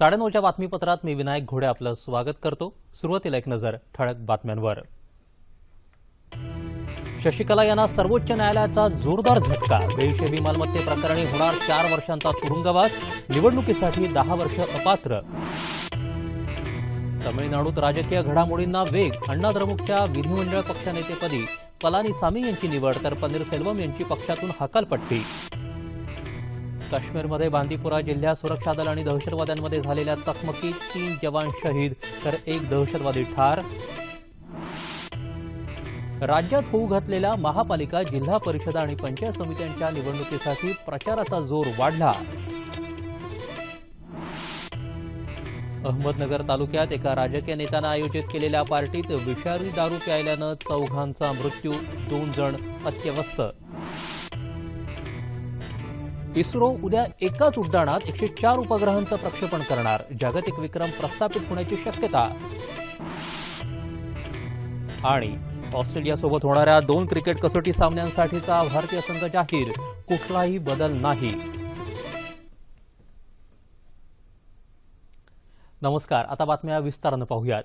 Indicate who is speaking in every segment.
Speaker 1: साडेनऊच्या बातमीपत्रात मी विनायक घोडे आपलं स्वागत करतो सुरुवातीला एक नजर ठळक बातम्यांवर शशिकला यांना सर्वोच्च न्यायालयाचा जोरदार झटका बेहिशेबी मालमत्ते प्रकरणी होणार चार वर्षांचा तुरुंगवास निवडणुकीसाठी दहा वर्ष अपात्र तमिळनाडूत राजकीय घडामोडींना वेग अण्णा द्रमुकच्या विधिमंडळ पक्षनेतेपदी पलानीसामी यांची निवड तर पन्नीरसेल्वम यांची पक्षातून हकालपट्टी काश्मीरमध्ये बांदीपुरा जिल्ह्यात सुरक्षा दल आणि दहशतवाद्यांमध्ये झालेल्या चकमकीत तीन जवान शहीद तर एक दहशतवादी ठार राज्यात होऊ घातलेला महापालिका जिल्हा परिषदा आणि पंचायत समित्यांच्या निवडणुकीसाठी प्रचाराचा जोर वाढला अहमदनगर तालुक्यात एका राजकीय नेत्यानं आयोजित केलेल्या पार्टीत विषारी दारू प्यायल्यानं चौघांचा मृत्यू दोन जण अत्यवस्थ इस्रो उद्या एकाच उड्डाणात एकशे चार उपग्रहांचं प्रक्षेपण करणार जागतिक विक्रम प्रस्थापित होण्याची शक्यता आणि ऑस्ट्रेलियासोबत होणाऱ्या दोन क्रिकेट कसोटी सामन्यांसाठीचा भारतीय संघ जाहीर कुठलाही बदल नाही नमस्कार आता बातम्या विस्तारानं पाहूयात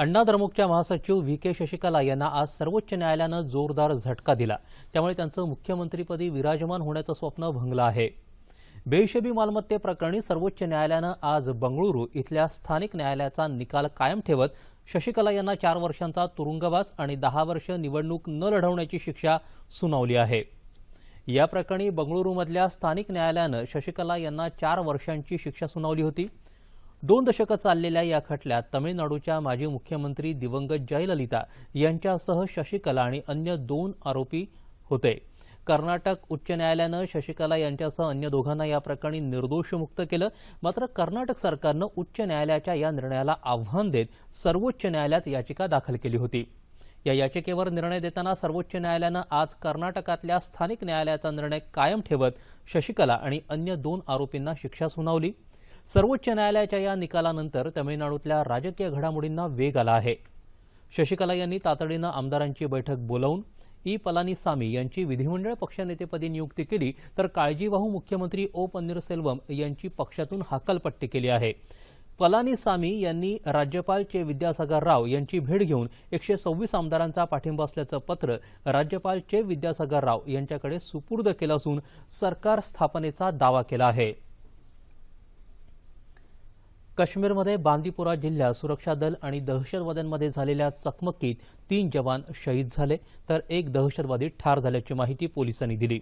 Speaker 1: अण्णा द्रमुकच्या महासचिव व्ही के शशिकला यांना आज सर्वोच्च न्यायालयानं जोरदार झटका दिला त्यामुळे त्यांचं मुख्यमंत्रीपदी विराजमान होण्याचं स्वप्न भंगलं आहे बेहिशेबी मालमत्तेप्रकरणी सर्वोच्च न्यायालयानं आज बंगळुरू इथल्या स्थानिक न्यायालयाचा निकाल कायम ठेवत शशिकला यांना चार वर्षांचा तुरुंगवास आणि दहा वर्ष निवडणूक न लढवण्याची शिक्षा सुनावली आहे या प्रकरणी बंगळुरूमधल्या स्थानिक न्यायालयानं शशिकला यांना चार वर्षांची शिक्षा सुनावली होती दोन दशकं चाललेल्या या खटल्यात तमिळनाडूच्या माजी मुख्यमंत्री दिवंगत जयललिता यांच्यासह शशिकला आणि अन्य दोन आरोपी होते कर्नाटक उच्च न्यायालयानं शशिकला यांच्यासह अन्य दोघांना या प्रकरणी निर्दोष मुक्त केलं मात्र कर्नाटक सरकारनं उच्च न्यायालयाच्या या निर्णयाला आव्हान देत सर्वोच्च न्यायालयात याचिका दाखल केली होती या याचिकेवर निर्णय देताना सर्वोच्च न्यायालयानं आज कर्नाटकातल्या स्थानिक न्यायालयाचा निर्णय कायम ठेवत शशिकला आणि अन्य दोन आरोपींना शिक्षा सुनावली सर्वोच्च न्यायालयाच्या या निकालानंतर तमिळनाडूतल्या राजकीय घडामोडींना वेग आला आहे शशिकला यांनी तातडीनं आमदारांची बैठक बोलावून ई पलानीसामी यांची विधिमंडळ पक्षनेतेपदी नियुक्ती केली तर काळजीवाहू मुख्यमंत्री ओ पन्नीरसेल्वम यांची पक्षातून हाकलपट्टी केली आहे पलानीसामी यांनी राज्यपाल चे विद्यासागर राव यांची भेट घेऊन एकशे सव्वीस आमदारांचा पाठिंबा असल्याचं पत्र राज्यपाल चे विद्यासागर राव यांच्याकडे सुपूर्द केलं असून सरकार स्थापनेचा दावा केला आहे काश्मीरमध्ये बांदीपुरा जिल्ह्यात सुरक्षा दल आणि दहशतवाद्यांमध्ये झालेल्या चकमकीत तीन जवान शहीद झाले तर एक दहशतवादी ठार झाल्याची माहिती पोलिसांनी दिली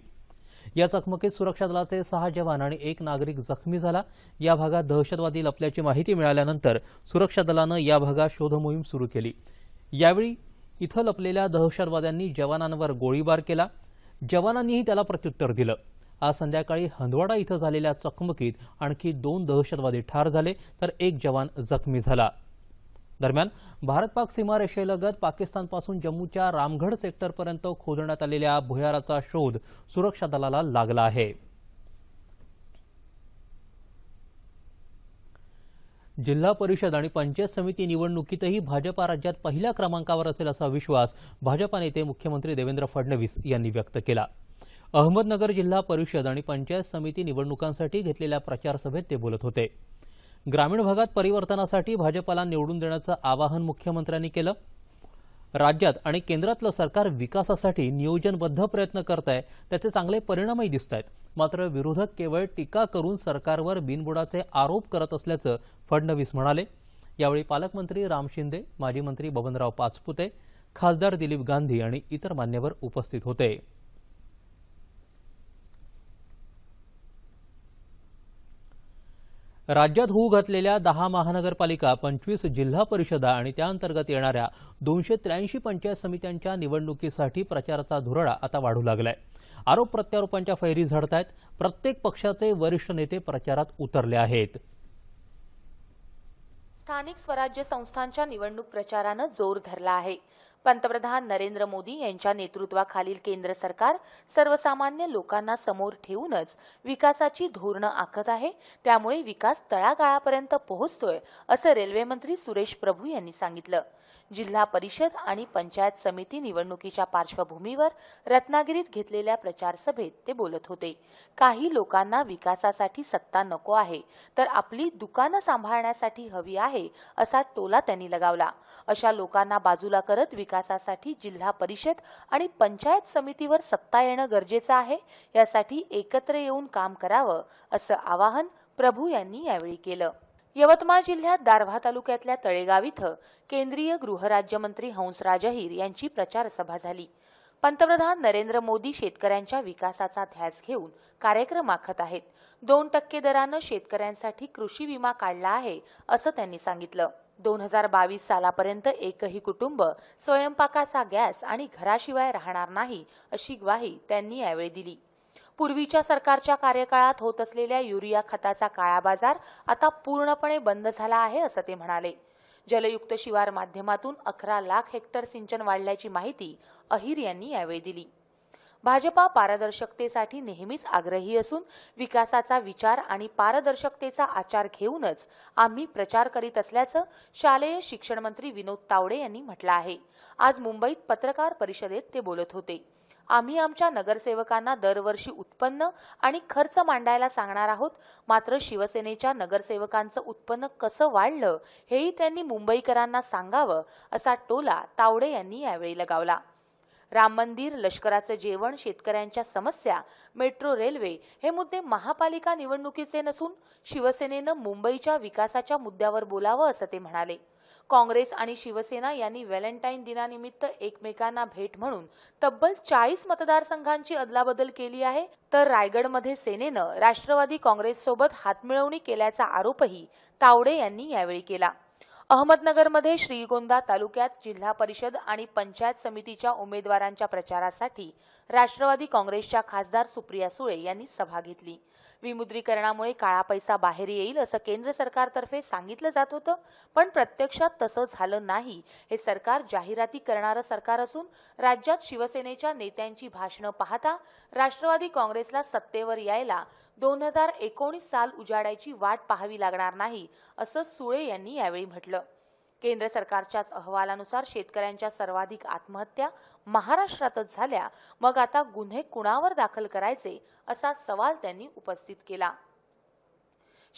Speaker 1: या चकमकीत सुरक्षा दलाचे सहा जवान आणि एक नागरिक जखमी झाला या भागात दहशतवादी लपल्याची माहिती मिळाल्यानंतर सुरक्षा दलानं या भागात शोधमोहीम सुरू केली यावेळी इथं लपलेल्या दहशतवाद्यांनी जवानांवर गोळीबार केला जवानांनीही त्याला प्रत्युत्तर दिलं आज संध्याकाळी हंदवाडा इथं झालेल्या चकमकीत आणखी दोन दहशतवादी ठार झाले तर एक जवान जखमी झाला दरम्यान भारत पाक सीमारेषेलगत पाकिस्तानपासून जम्मूच्या रामगड सेक्टरपर्यंत खोदण्यात आलेल्या भुयाराचा शोध सुरक्षा दलाला लागला आहे जिल्हा परिषद आणि पंचायत समिती निवडणुकीतही भाजपा राज्यात पहिल्या क्रमांकावर असेल असा विश्वास भाजपा नेते मुख्यमंत्री देवेंद्र फडणवीस यांनी व्यक्त केला अहमदनगर जिल्हा परिषद आणि पंचायत समिती निवडणुकांसाठी घेतलेल्या प्रचारसभेत ते बोलत होते ग्रामीण भागात परिवर्तनासाठी भाजपाला निवडून देण्याचं आवाहन मुख्यमंत्र्यांनी केलं राज्यात आणि केंद्रातलं सरकार विकासासाठी नियोजनबद्ध प्रयत्न करत आहे त्याचे चांगले परिणामही दिसत आहेत मात्र विरोधक केवळ टीका करून सरकारवर बिनबुडाचे आरोप करत असल्याचं फडणवीस म्हणाले यावेळी पालकमंत्री राम शिंदे माजी मंत्री बबनराव पाचपुते खासदार दिलीप गांधी आणि इतर मान्यवर उपस्थित होते राज्यात होऊ घातलेल्या दहा महानगरपालिका पंचवीस जिल्हा परिषदा आणि त्याअंतर्गत येणाऱ्या दोनशे त्र्याऐंशी पंचायत समित्यांच्या निवडणुकीसाठी प्रचाराचा धुरळा आता वाढू लागलाय आरोप प्रत्यारोपांच्या फैरी आहेत प्रत्येक पक्षाचे वरिष्ठ नेते प्रचारात उतरले आहेत
Speaker 2: स्थानिक स्वराज्य संस्थांच्या निवडणूक प्रचारानं जोर धरला आहे पंतप्रधान नरेंद्र मोदी यांच्या नेतृत्वाखालील केंद्र सरकार सर्वसामान्य लोकांना समोर ठेवूनच विकासाची धोरणं आखत आहे त्यामुळे विकास तळागाळापर्यंत पोहोचतोय असं रेल्वेमंत्री सुरेश प्रभू यांनी सांगितलं जिल्हा परिषद आणि पंचायत समिती निवडणुकीच्या पार्श्वभूमीवर रत्नागिरीत घेतलेल्या प्रचारसभेत ते बोलत होते काही लोकांना विकासासाठी सत्ता नको आहे तर आपली दुकानं सांभाळण्यासाठी हवी आहे असा टोला त्यांनी लगावला अशा लोकांना बाजूला करत विकासासाठी जिल्हा परिषद आणि पंचायत समितीवर सत्ता येणं गरजेचं आहे यासाठी एकत्र येऊन काम करावं असं आवाहन प्रभू यांनी यावेळी केलं यवतमाळ जिल्ह्यात दारव्हा तालुक्यातल्या तळेगाव इथं केंद्रीय गृहराज्यमंत्री हंसराज अहिर यांची प्रचारसभा झाली पंतप्रधान नरेंद्र मोदी शेतकऱ्यांच्या विकासाचा ध्यास घेऊन कार्यक्रम आखत आहेत दोन टक्के दरानं शेतकऱ्यांसाठी कृषी विमा काढला आहे असं त्यांनी सांगितलं दोन हजार बावीस सालापर्यंत एकही कुटुंब स्वयंपाकाचा गॅस आणि घराशिवाय राहणार नाही अशी ग्वाही त्यांनी यावेळी दिली पूर्वीच्या सरकारच्या कार्यकाळात होत असलेल्या युरिया खताचा काळा बाजार आता पूर्णपणे बंद झाला आहे असं ते म्हणाले जलयुक्त शिवार माध्यमातून अकरा लाख हेक्टर सिंचन वाढल्याची माहिती अहिर यांनी यावेळी दिली भाजपा पारदर्शकतेसाठी नेहमीच आग्रही असून विकासाचा विचार आणि पारदर्शकतेचा आचार घेऊनच आम्ही प्रचार करीत असल्याचं शालेय शिक्षण मंत्री विनोद तावडे यांनी म्हटलं आहे आज मुंबईत पत्रकार परिषदेत ते बोलत होते आम्ही आमच्या नगरसेवकांना दरवर्षी उत्पन्न आणि खर्च मांडायला सांगणार आहोत मात्र शिवसेनेच्या नगरसेवकांचं उत्पन्न कसं वाढलं हेही त्यांनी मुंबईकरांना सांगावं असा टोला तावडे यांनी यावेळी लगावला राम मंदिर लष्कराचं जेवण शेतकऱ्यांच्या समस्या मेट्रो रेल्वे हे मुद्दे महापालिका निवडणुकीचे नसून शिवसेनेनं मुंबईच्या विकासाच्या मुद्द्यावर बोलावं असं ते म्हणाले काँग्रेस आणि शिवसेना यांनी व्हॅलेंटाईन दिनानिमित्त एकमेकांना भेट म्हणून तब्बल चाळीस मतदारसंघांची अदलाबदल केली आहे तर रायगडमध्ये सेनेनं राष्ट्रवादी काँग्रेससोबत हातमिळवणी केल्याचा आरोपही तावडे यांनी यावेळी केला अहमदनगरमध्ये श्रीगोंदा तालुक्यात जिल्हा परिषद आणि पंचायत समितीच्या उमेदवारांच्या प्रचारासाठी राष्ट्रवादी काँग्रेसच्या खासदार सुप्रिया सुळे यांनी सभा घेतली विमुद्रीकरणामुळे काळा पैसा बाहेर येईल असं केंद्र सरकारतर्फे सांगितलं जात होतं पण प्रत्यक्षात तसं झालं नाही हे सरकार जाहिराती करणारं सरकार असून राज्यात शिवसेनेच्या नेत्यांची भाषणं पाहता राष्ट्रवादी काँग्रेसला सत्तेवर यायला दोन हजार एकोणीस साल उजाडायची वाट पाहावी लागणार नाही असं सुळे यांनी यावेळी म्हटलं केंद्र सरकारच्याच अहवालानुसार शेतकऱ्यांच्या सर्वाधिक आत्महत्या महाराष्ट्रातच झाल्या मग आता गुन्हे कुणावर दाखल करायचे असा सवाल त्यांनी उपस्थित केला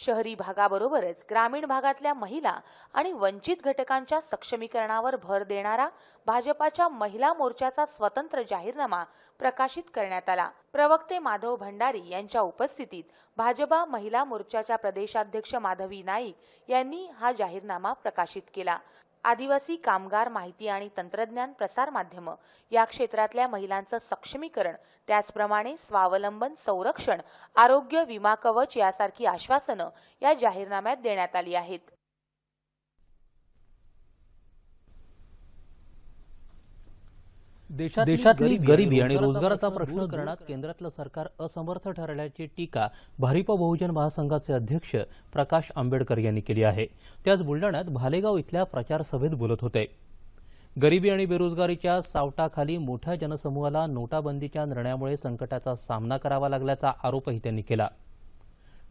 Speaker 2: शहरी भागाबरोबरच ग्रामीण भागातल्या महिला आणि वंचित घटकांच्या सक्षमीकरणावर भर देणारा भाजपाच्या महिला मोर्चाचा स्वतंत्र जाहीरनामा प्रकाशित करण्यात आला प्रवक्ते माधव भंडारी यांच्या उपस्थितीत भाजपा महिला मोर्चाच्या प्रदेशाध्यक्ष माधवी नाईक यांनी हा जाहीरनामा प्रकाशित केला आदिवासी कामगार माहिती आणि तंत्रज्ञान प्रसार माध्यम या क्षेत्रातल्या महिलांचं सक्षमीकरण त्याचप्रमाणे स्वावलंबन संरक्षण आरोग्य विमा कवच यासारखी आश्वासनं या जाहीरनाम्यात देण्यात आली आहेत
Speaker 1: देशातली गरिबी आणि रोजगाराचा प्रश्न करण्यात केंद्रातलं सरकार असमर्थ ठरल्याची टीका भारिप बहुजन महासंघाचे अध्यक्ष प्रकाश आंबेडकर यांनी केली आहे ते आज बुलडाण्यात भालेगाव इथल्या प्रचारसभेत बोलत होते गरिबी आणि बेरोजगारीच्या सावटाखाली मोठ्या जनसमूहाला नोटाबंदीच्या निर्णयामुळे संकटाचा सामना करावा लागल्याचा आरोपही त्यांनी केला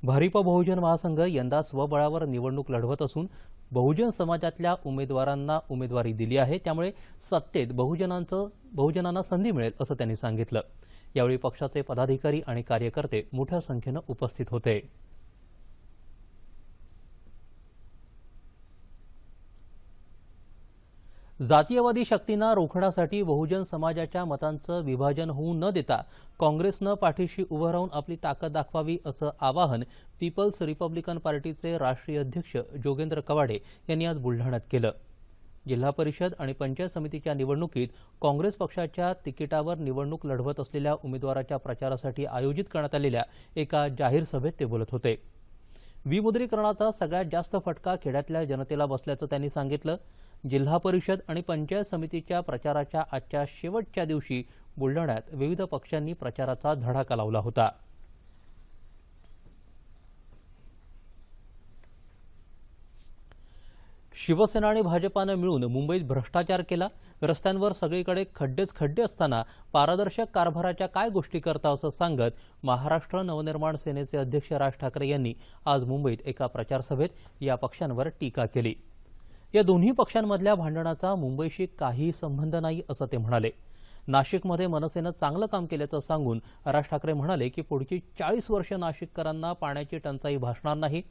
Speaker 1: भारिप बहुजन महासंघ यंदा स्वबळावर निवडणूक लढवत असून बहुजन समाजातल्या उमेदवारांना उमेदवारी दिली आहे त्यामुळे सत्तेत बहुजनांचं बहुजनांना संधी मिळेल असं त्यांनी सांगितलं यावेळी पक्षाचे पदाधिकारी आणि कार्यकर्ते मोठ्या संख्येनं उपस्थित होते जातीयवादी शक्तींना रोखण्यासाठी बहुजन समाजाच्या मतांचं विभाजन होऊ न देता काँग्रेसनं पाठीशी उभं राहून आपली ताकद दाखवावी असं आवाहन पीपल्स रिपब्लिकन पार्टीचे राष्ट्रीय अध्यक्ष जोगेंद्र कवाडे यांनी आज बुलढाण्यात केलं जिल्हा परिषद आणि पंचायत समितीच्या निवडणुकीत काँग्रेस पक्षाच्या तिकिटावर निवडणूक लढवत असलेल्या उमेदवाराच्या प्रचारासाठी आयोजित करण्यात आलेल्या एका जाहीर सभेत ते बोलत होते विमुद्रीकरणाचा सगळ्यात जास्त फटका खेड्यातल्या जनतेला बसल्याचं त्यांनी सांगितलं जिल्हा परिषद आणि पंचायत समितीच्या प्रचाराच्या आजच्या शेवटच्या दिवशी बुलढाण्यात विविध पक्षांनी प्रचाराचा धडाका लावला होता शिवसेना आणि भाजपानं मिळून मुंबईत भ्रष्टाचार केला रस्त्यांवर सगळीकडे खड्डेच खड्डे असताना पारदर्शक कारभाराच्या काय गोष्टी करता असं सांगत महाराष्ट्र नवनिर्माण सेनेचे अध्यक्ष राज ठाकरे यांनी आज मुंबईत एका प्रचारसभेत या पक्षांवर टीका केली या दोन्ही पक्षांमधल्या भांडणाचा मुंबईशी काही संबंध नाही असं ते म्हणाले नाशिकमध्ये मनसेनं चांगलं काम केल्याचं सांगून राज ठाकरे म्हणाले की पुढची चाळीस वर्ष नाशिककरांना पाण्याची टंचाई भासणार नाही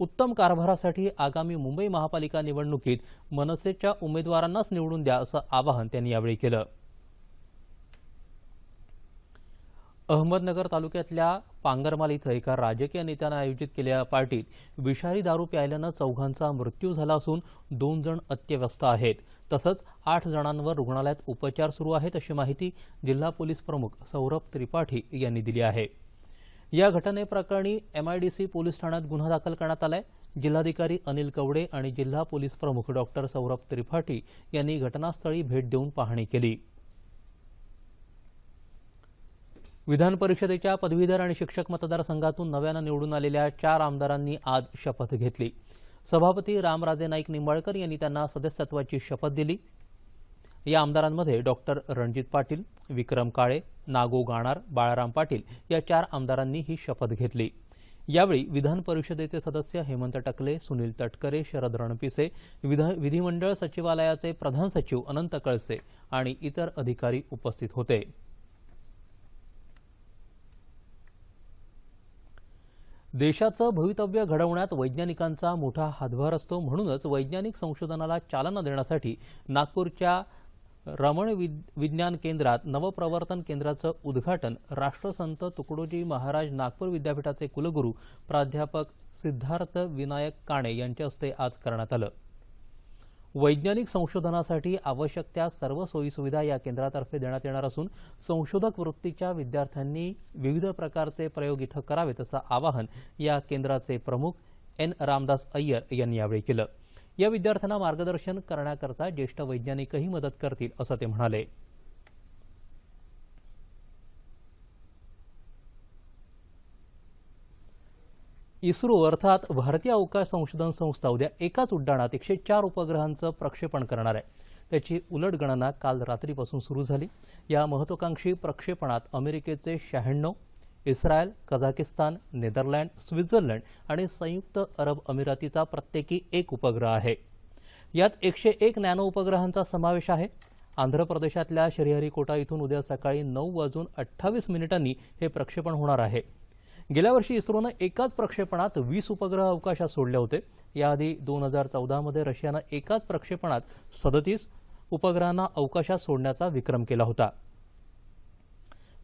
Speaker 1: उत्तम कारभारासाठी आगामी मुंबई महापालिका निवडणुकीत मनसेच्या उमेदवारांनाच निवडून द्या असं आवाहन त्यांनी यावेळी केलं अहमदनगर तालुक्यातल्या पांगरमाल इथं एका राजकीय नेत्यानं आयोजित केलेल्या पार्टीत विषारी दारू प्यायल्यानं चौघांचा मृत्यू झाला असून दोन जण अत्यव्यस्त आहेत तसंच आठ जणांवर रुग्णालयात उपचार सुरू आहेत अशी माहिती जिल्हा पोलीस प्रमुख सौरभ त्रिपाठी यांनी दिली आहे या घटनेप्रकरणी एमआयडीसी पोलीस ठाण्यात गुन्हा दाखल करण्यात आला आहे जिल्हाधिकारी अनिल कवडे आणि जिल्हा पोलीस प्रमुख डॉक्टर सौरभ त्रिपाठी यांनी घटनास्थळी भेट देऊन पाहणी केली विधान परिषदेच्या पदवीधर आणि शिक्षक मतदारसंघातून नव्यानं निवडून आलेल्या चार आमदारांनी आज शपथ घेतली सभापती रामराजे नाईक निंबाळकर यांनी त्यांना सदस्यत्वाची शपथ दिली या आमदारांमध्ये डॉक्टर रणजित पाटील विक्रम काळे नागो गाणार बाळाराम पाटील या चार आमदारांनी ही शपथ घेतली यावेळी विधान परिषदेचे सदस्य हेमंत टकले सुनील तटकरे शरद रणपिसे विधिमंडळ सचिवालयाचे प्रधान सचिव अनंत कळसे आणि इतर अधिकारी उपस्थित होते देशाचं भवितव्य घडवण्यात वैज्ञानिकांचा मोठा हातभार असतो म्हणूनच वैज्ञानिक संशोधनाला चालना देण्यासाठी नागपूरच्या रमण विज्ञान केंद्रात नवप्रवर्तन केंद्राचं उद्घाटन राष्ट्रसंत तुकडोजी महाराज नागपूर विद्यापीठाचे कुलगुरू प्राध्यापक सिद्धार्थ विनायक काणे यांच्या हस्ते आज करण्यात आलं वैज्ञानिक संशोधनासाठी आवश्यक त्या सर्व सोयीसुविधा या केंद्रातर्फे देण्यात येणार असून संशोधक वृत्तीच्या विद्यार्थ्यांनी विविध प्रकारचे प्रयोग इथं करावेत असं आवाहन या केंद्राचे प्रमुख एन रामदास अय्यर यांनी यावेळी केलं या विद्यार्थ्यांना मार्गदर्शन करण्याकरता ज्येष्ठ वैज्ञानिकही मदत करतील असं ते म्हणाले इस्रो अर्थात भारतीय अवकाश संशोधन संस्था उद्या एकाच उड्डाणात एकशे चार उपग्रहांचं प्रक्षेपण करणार आहे त्याची उलट गणना काल रात्रीपासून सुरू झाली या महत्वाकांक्षी प्रक्षेपणात अमेरिकेचे शहाण्णव इस्रायल कझाकिस्तान नेदरलँड स्वित्झर्लंड आणि संयुक्त अरब अमिरातीचा प्रत्येकी एक उपग्रह आहे यात एकशे एक नॅनो उपग्रहांचा समावेश आहे आंध्र प्रदेशातल्या श्रीहरिकोटा इथून उद्या सकाळी नऊ वाजून अठ्ठावीस मिनिटांनी हे प्रक्षेपण होणार आहे गेल्या वर्षी इस्रोनं एकाच प्रक्षेपणात वीस उपग्रह अवकाशात सोडले होते याआधी दोन हजार चौदामध्ये रशियानं एकाच प्रक्षेपणात सदतीस उपग्रहांना अवकाशात सोडण्याचा विक्रम केला होता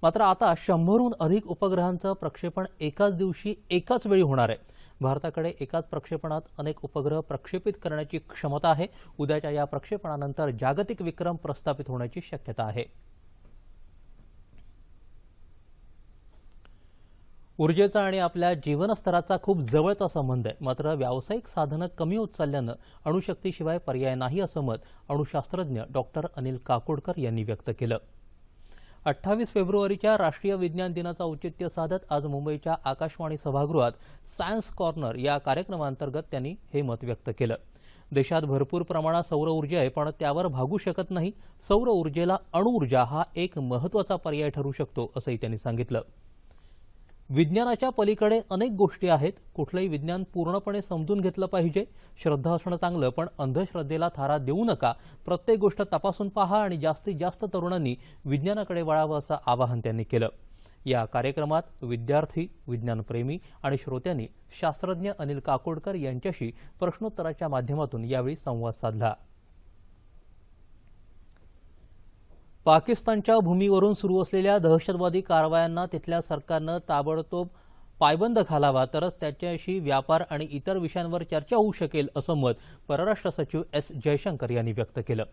Speaker 1: मात्र आता शंभरहून अधिक उपग्रहांचं प्रक्षेपण एकाच दिवशी एकाच वेळी होणार आहे भारताकडे एकाच प्रक्षेपणात अनेक उपग्रह प्रक्षेपित करण्याची क्षमता आहे उद्याच्या या प्रक्षेपणानंतर जागतिक विक्रम प्रस्थापित होण्याची शक्यता आहे ऊर्जेचा आणि आपल्या जीवनस्तराचा खूप जवळचा संबंध आहे मात्र व्यावसायिक साधनं कमी होत चालल्यानं अणुशक्तीशिवाय पर्याय नाही असं मत अणुशास्त्रज्ञ डॉक्टर अनिल काकोडकर यांनी व्यक्त केलं अठ्ठावीस फेब्रुवारीच्या राष्ट्रीय विज्ञान दिनाचा औचित्य साधत आज मुंबईच्या आकाशवाणी सभागृहात सायन्स कॉर्नर या कार्यक्रमांतर्गत त्यांनी हे मत व्यक्त केलं देशात भरपूर प्रमाणात सौर ऊर्जा आहे पण त्यावर भागू शकत नाही सौर ऊर्जेला अणुऊर्जा हा एक महत्त्वाचा पर्याय ठरू शकतो असंही त्यांनी सांगितलं विज्ञानाच्या पलीकडे अनेक गोष्टी आहेत कुठलंही विज्ञान पूर्णपणे समजून घेतलं पाहिजे श्रद्धा असणं चांगलं पण अंधश्रद्धेला थारा देऊ नका प्रत्येक गोष्ट तपासून पहा आणि जास्तीत जास्त तरुणांनी विज्ञानाकडे वळावं असं आवाहन त्यांनी केलं या कार्यक्रमात विद्यार्थी विज्ञानप्रेमी आणि श्रोत्यांनी शास्त्रज्ञ अनिल काकोडकर यांच्याशी प्रश्नोत्तराच्या माध्यमातून यावेळी संवाद साधला पाकिस्तानच्या भूमीवरून सुरू असलेल्या दहशतवादी कारवायांना तिथल्या सरकारनं ताबडतोब पायबंद घालावा तरच त्याच्याशी व्यापार आणि इतर विषयांवर चर्चा होऊ शकेल असं मत परराष्ट्र सचिव एस जयशंकर यांनी व्यक्त केलं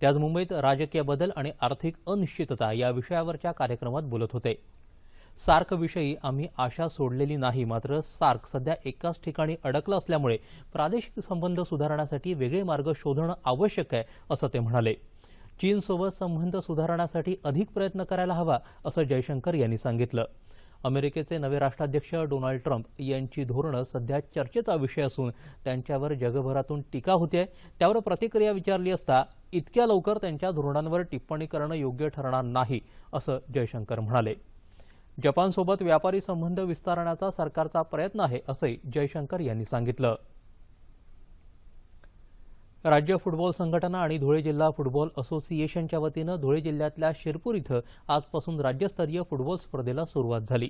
Speaker 1: ते आज मुंबईत राजकीय बदल आणि आर्थिक अनिश्चितता या विषयावरच्या कार्यक्रमात बोलत होते सार्कविषयी आम्ही आशा सोडलेली नाही मात्र सार्क सध्या एकाच ठिकाणी अडकलं असल्यामुळे प्रादेशिक संबंध सुधारण्यासाठी वेगळे मार्ग शोधणं आवश्यक आहे असं ते म्हणाले चीनसोबत संबंध सुधारण्यासाठी अधिक प्रयत्न करायला हवा असं जयशंकर यांनी सांगितलं अमेरिकेचे नवे राष्ट्राध्यक्ष डोनाल्ड ट्रम्प यांची धोरणं सध्या चर्चेचा विषय असून त्यांच्यावर जगभरातून टीका होते त्यावर प्रतिक्रिया विचारली असता इतक्या लवकर त्यांच्या धोरणांवर टिप्पणी करणं योग्य ठरणार नाही असं जयशंकर म्हणाले जपानसोबत व्यापारी संबंध विस्तारण्याचा सरकारचा प्रयत्न आहे असंही जयशंकर यांनी सांगितलं राज्य फुटबॉल संघटना आणि धुळे जिल्हा फुटबॉल असोसिएशनच्या वतीनं धुळे जिल्ह्यातल्या शिरपूर इथं आजपासून राज्यस्तरीय फुटबॉल स्पर्धेला सुरुवात झाली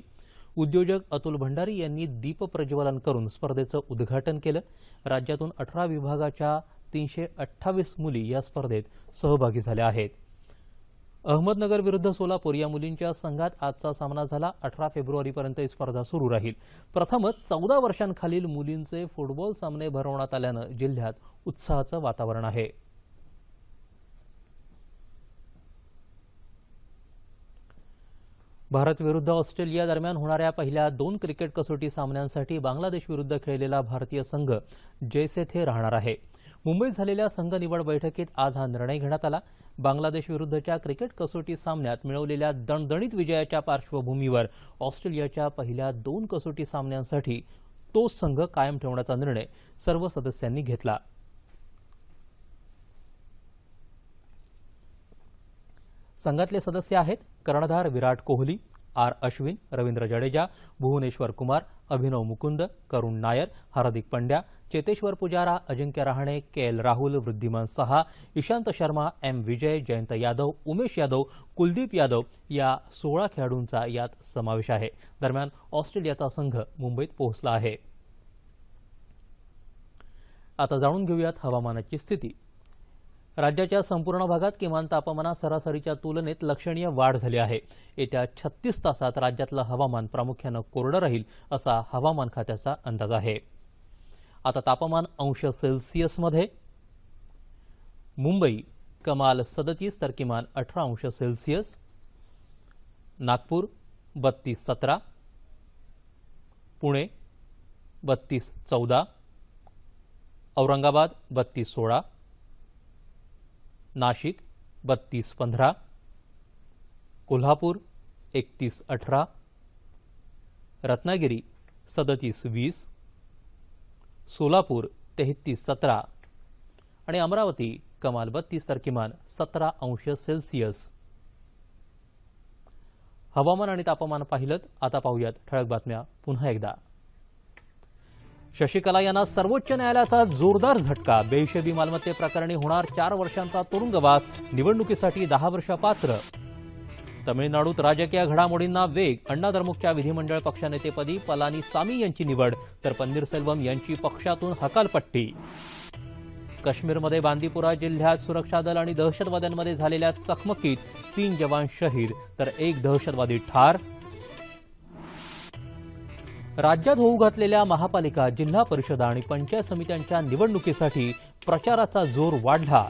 Speaker 1: उद्योजक अतुल भंडारी यांनी दीप प्रज्वलन करून स्पर्धेचं उद्घाटन केलं राज्यातून अठरा विभागाच्या तीनशे अठ्ठावीस मुली या स्पर्धेत सहभागी झाल्या आहेत अहमदनगर विरुद्ध सोलापूर या मुलींच्या संघात आजचा सामना झाला अठरा फेब्रुवारीपर्यंत ही स्पर्धा सुरू राहील प्रथमच चौदा वर्षांखालील मुलींचे फुटबॉल सामने भरवण्यात आल्यानं जिल्ह्यात उत्साहाचं वातावरण आहे भारत विरुद्ध ऑस्ट्रेलिया दरम्यान होणाऱ्या पहिल्या दोन क्रिकेट कसोटी सामन्यांसाठी बांगलादेश विरुद्ध खेळलेला भारतीय संघ जैसे थे राहणार आहे मुंबईत झालेल्या संघ निवड बैठकीत आज हा निर्णय घेण्यात आला बांगलादेश विरुद्धच्या क्रिकेट कसोटी सामन्यात मिळवलेल्या दणदणीत विजयाच्या पार्श्वभूमीवर ऑस्ट्रेलियाच्या पहिल्या दोन कसोटी सामन्यांसाठी तोच संघ कायम ठेवण्याचा निर्णय सर्व सदस्यांनी घेतला संघातले सदस्य आहेत कर्णधार Virat Kohli R Ashwin Ravindra Jadeja Bhuvneshwar Kumar Abhinav Mukund Karun Nair Hardik Pandya Cheteshwar Pujara Ajinkya Rahane K L Rahul Wriddhiman Saha Ishant Sharma M Vijay Jayant Yadav Umesh Yadav Kuldeep Yadav या सोळा खेळाडूंचा यात समावेश आहे दरम्यान ऑस्ट्रेलियाचा संघ मुंबईत पोहोचला आहे आता जाणून घेऊयात हवामानाची स्थिती राज्याच्या संपूर्ण भागात किमान तापमानात सरासरीच्या तुलनेत लक्षणीय वाढ झाली आहे येत्या छत्तीस तासात राज्यातलं हवामान प्रामुख्यानं कोरडं राहील असा हवामान खात्याचा अंदाज आहे आता तापमान अंश सेल्सिअसमध्ये मुंबई कमाल सदतीस तर किमान अठरा अंश सेल्सिअस नागपूर बत्तीस सतरा पुणे बत्तीस चौदा औरंगाबाद बत्तीस सोळा नाशिक बत्तीस पंधरा कोल्हापूर एकतीस अठरा रत्नागिरी सदतीस वीस सोलापूर तेहतीस सतरा आणि अमरावती कमाल बत्तीस तर किमान सतरा अंश सेल्सिअस हवामान आणि तापमान पाहिलं आता पाहूयात ठळक बातम्या पुन्हा एकदा शशिकला यांना सर्वोच्च न्यायालयाचा जोरदार झटका बेहिशेबी मालमत्तेप्रकरणी होणार चार वर्षांचा तुरुंगवास निवडणुकीसाठी दहा वर्ष पात्र तमिळनाडूत राजकीय घडामोडींना वेग अण्णा द्रमुकच्या विधिमंडळ पक्षनेतेपदी पलानी सामी यांची निवड तर पन्नीरसेल्वम यांची पक्षातून हकालपट्टी काश्मीरमध्ये बांदीपुरा जिल्ह्यात सुरक्षा दल आणि दहशतवाद्यांमध्ये झालेल्या चकमकीत तीन जवान शहीद तर एक दहशतवादी ठार राज्यात होऊ घातलेल्या महापालिका जिल्हा परिषदा आणि पंचायत समित्यांच्या निवडणुकीसाठी प्रचाराचा जोर वाढला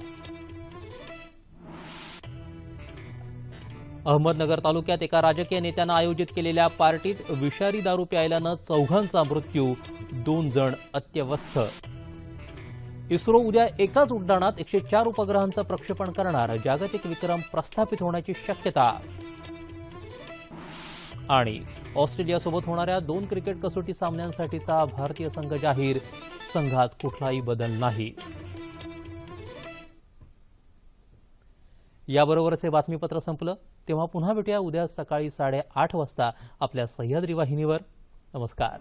Speaker 1: अहमदनगर तालुक्यात एका राजकीय नेत्यानं आयोजित केलेल्या पार्टीत विषारी दारू प्यायल्यानं चौघांचा मृत्यू दोन जण अत्यवस्थ इस्रो उद्या एकाच उड्डाणात एकशे चार उपग्रहांचं प्रक्षेपण करणार जागतिक विक्रम प्रस्थापित होण्याची शक्यता आणि ऑस्ट्रेलियासोबत होणाऱ्या दोन क्रिकेट कसोटी सामन्यांसाठीचा भारतीय संघ जाहीर संघात कुठलाही बदल नाही याबरोबरच हे बातमीपत्र संपलं तेव्हा पुन्हा भेटूया उद्या सकाळी साडेआठ वाजता आपल्या सह्याद्री वाहिनीवर नमस्कार